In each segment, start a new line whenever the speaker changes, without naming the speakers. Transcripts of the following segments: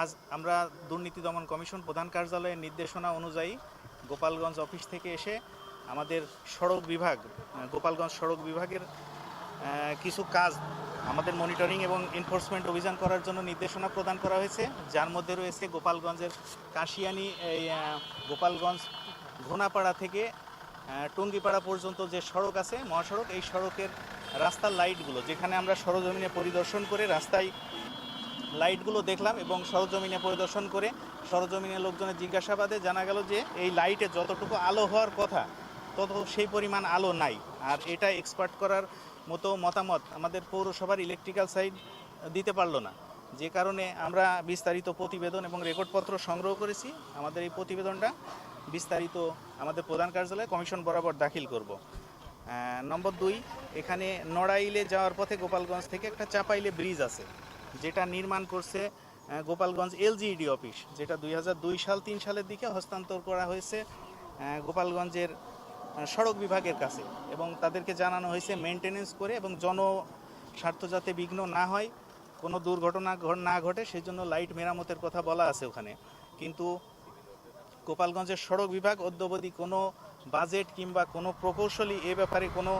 আজ আমরা দুর্নীতি দমন কমিশন প্রধান কার্যালয়ের নির্দেশনা অনুযায়ী গোপালগঞ্জ অফিস থেকে এসে আমাদের সড়ক বিভাগ গোপালগঞ্জ সড়ক বিভাগের কিছু কাজ আমাদের মনিটরিং এবং এনফোর্সমেন্ট অভিযান করার জন্য নির্দেশনা প্রদান করা হয়েছে। যার মধ্যে রয়েছে গোপালগঞ্জের কাশিয়ানি, এই গোপালগঞ্জ ঘোনাপাড়া থেকে টঙ্গিপাড়া পর্যন্ত যে সড়ক আছে, মহাসড়ক, এই সড়কের রাস্তার লাইটগুলো যেখানে আমরা সরজমিনে পরিদর্শন করে রাস্তায় লাইটগুলো দেখলাম এবং সরজমিনে পরিদর্শন করে সরজমিনে লোকজনের জিজ্ঞাসাবাদে জানা গেল যে এই লাইটে যতটুকু আলো হওয়ার কথা, তত সেই পরিমাণ আলো নাই। আর এটা এক্সপার্ট করার মতো মতামত আমাদের পৌরসভার ইলেকট্রিক্যাল সাইড দিতে পারল না। যে কারণে আমরা বিস্তারিত প্রতিবেদন এবং রেকর্ডপত্র সংগ্রহ করেছি। আমাদের এই প্রতিবেদনটা বিস্তারিত আমাদের প্রধান কার্যালয়ে কমিশন বরাবর দাখিল করব। নম্বর দুই, এখানে নড়াইলে যাওয়ার পথে গোপালগঞ্জ থেকে একটা চাপাইলে ব্রিজ আছে। যেটা নির্মাণ করছে গোপালগঞ্জ এলজিইডি অফিস, যেটা দুই হাজার দুই সাল, তিন সালের দিকে হস্তান্তর করা হয়েছে গোপালগঞ্জের সড়ক বিভাগের কাছে। এবং তাদেরকে জানানো হয়েছে মেনটেনেন্স করে এবং জন স্বার্থ যাতে বিঘ্ন না হয়, কোনো দুর্ঘটনা না ঘটে সেই জন্য লাইট মেরামতের কথা বলা আছে ওখানে। কিন্তু গোপালগঞ্জের সড়ক বিভাগ অদ্যবধি কোনো বাজেট কিংবা কোনো প্রকৌশলী এ ব্যাপারে কোনো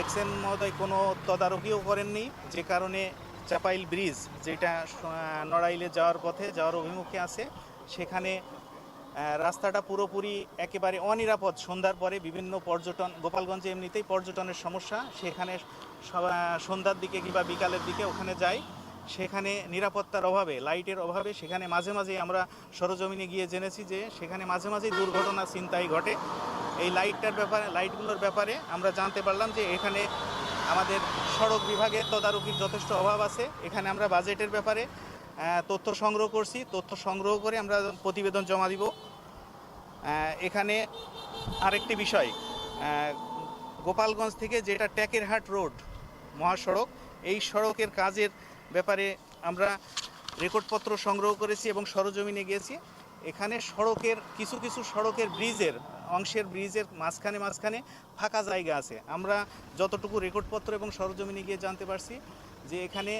এক্সেন মহোদয় কোনো তদারকিও করেননি, যে কারণে চাপাইল ব্রিজ, যেটা নড়াইলে যাওয়ার পথে, যাওয়ার অভিমুখে আছে। সেখানে রাস্তাটা পুরোপুরি একেবারে অনিরাপদ। সন্ধ্যার পরে বিভিন্ন পর্যটন, গোপালগঞ্জে এমনিতেই পর্যটনের সমস্যা। সেখানে সন্ধ্যার দিকে কিংবা বিকালের দিকে ওখানে যাই। সেখানে নিরাপত্তার অভাবে, লাইটের অভাবে, সেখানে মাঝে মাঝে আমরা সরজমিনে গিয়ে জেনেছি যে, সেখানে মাঝে মাঝেই দুর্ঘটনা চিন্তাই ঘটে। এই লাইটটার ব্যাপারে, লাইটগুলোর ব্যাপারে আমরা জানতে পারলাম যে, এখানে আমাদের সড়ক বিভাগের তদারকির যথেষ্ট অভাব আছে। এখানে আমরা বাজেটের ব্যাপারে তথ্য সংগ্রহ করছি। তথ্য সংগ্রহ করে আমরা প্রতিবেদন জমা দিব। এখানে আরেকটি বিষয় গোপালগঞ্জ থেকে যেটা ট্যাকেরহাট রোড, মহাসড়ক, এই সড়কের কাজের ব্যাপারে আমরা রেকর্ডপত্র সংগ্রহ করেছি এবং সরজমিনে গিয়েছি। এখানে সড়কের, কিছু কিছু সড়কের ব্রিজের, অংশের ব্রিজের মাঝখানে মাঝখানে ফাঁকা জায়গা আছে। আমরা যতটুকু রেকর্ডপত্র এবং সরজমিনে গিয়ে জানতে পারছি যে এখানে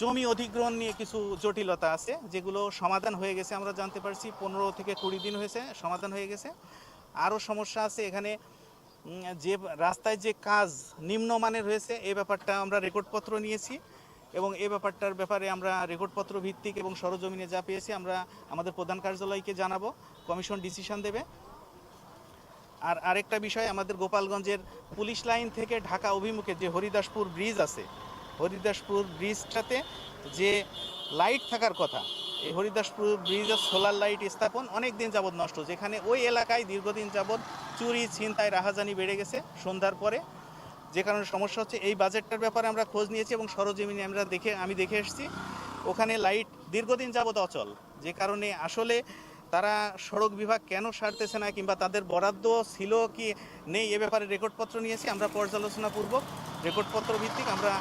জমি অধিগ্রহণ নিয়ে কিছু জটিলতা আছে, যেগুলো সমাধান হয়ে গেছে। আমরা জানতে পারছি পনেরো থেকে কুড়ি দিন হয়েছে, সমাধান হয়ে গেছে। আরও সমস্যা আছে এখানে যে রাস্তায় যে কাজ নিম্নমানের হয়েছে এই ব্যাপারটা আমরা রেকর্ডপত্র নিয়েছি। এবং এই ব্যাপারটার ব্যাপারে আমরা রেকর্ডপত্র ভিত্তিক এবং সরজমিনে যা পেয়েছি, আমরা আমাদের প্রধান কার্যালয়কে জানাব, কমিশন ডিসিশন দেবে। আর আরেকটা বিষয়, আমাদের গোপালগঞ্জের পুলিশ লাইন থেকে ঢাকা অভিমুখে যে হরিদাসপুর ব্রিজ আছে, হরিদাসপুর ব্রিজটাতে যে লাইট থাকার কথা, এই হরিদাসপুর ব্রিজের সোলার লাইট স্থাপন অনেক দিন যাবৎ নষ্ট, যেখানে ওই এলাকায় দীর্ঘদিন যাবৎ চুরি, ছিনতাই, রাহাজানি বেড়ে গেছে। সন্ধ্যার পরে যে কারণে সমস্যা হচ্ছে, এই বাজেটটার ব্যাপারে আমরা খোঁজ নিয়েছি এবং সরজমিনে আমরা দেখে, আমি দেখে এসেছি। ওখানে লাইট দীর্ঘদিন যাবৎ অচল। যে কারণে আসলে তারা সড়ক বিভাগ কেন সারতেছে না কিংবা তাদের বরাদ্দ ছিল কি নেই, এ ব্যাপারে রেকর্ডপত্র নিয়েছি। আমরা পর্যালোচনা পর্যালোচনাপূর্বক রেকর্ডপত্র ভিত্তিক আমরা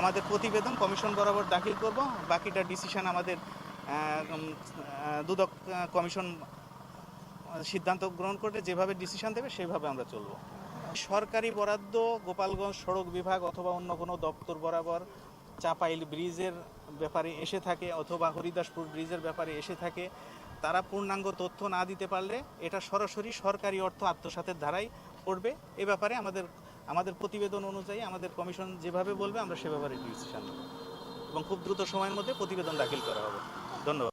আমাদের প্রতিবেদন কমিশন বরাবর দাখিল করব। বাকিটা ডিসিশন আমাদের দুদক কমিশন সিদ্ধান্ত গ্রহণ করে যেভাবে ডিসিশন দেবে সেভাবে আমরা চলবো। সরকারি বরাদ্দ, গোপালগঞ্জ সড়ক বিভাগ অথবা অন্য কোনো দপ্তর বরাবর চাপাইল ব্রিজের ব্যাপারে এসে থাকে অথবা হরিদাসপুর ব্রিজের ব্যাপারে এসে থাকে, তারা পূর্ণাঙ্গ তথ্য না দিতে পারলে এটা সরাসরি সরকারি অর্থ আত্মসাতের ধারাই পড়বে। এ ব্যাপারে আমাদের আমাদের প্রতিবেদন অনুযায়ী আমাদের কমিশন যেভাবে বলবে আমরা সে ব্যাপারে ডিসিশন নেব এবং খুব দ্রুত সময়ের মধ্যে প্রতিবেদন দাখিল করা হবে। ধন্যবাদ।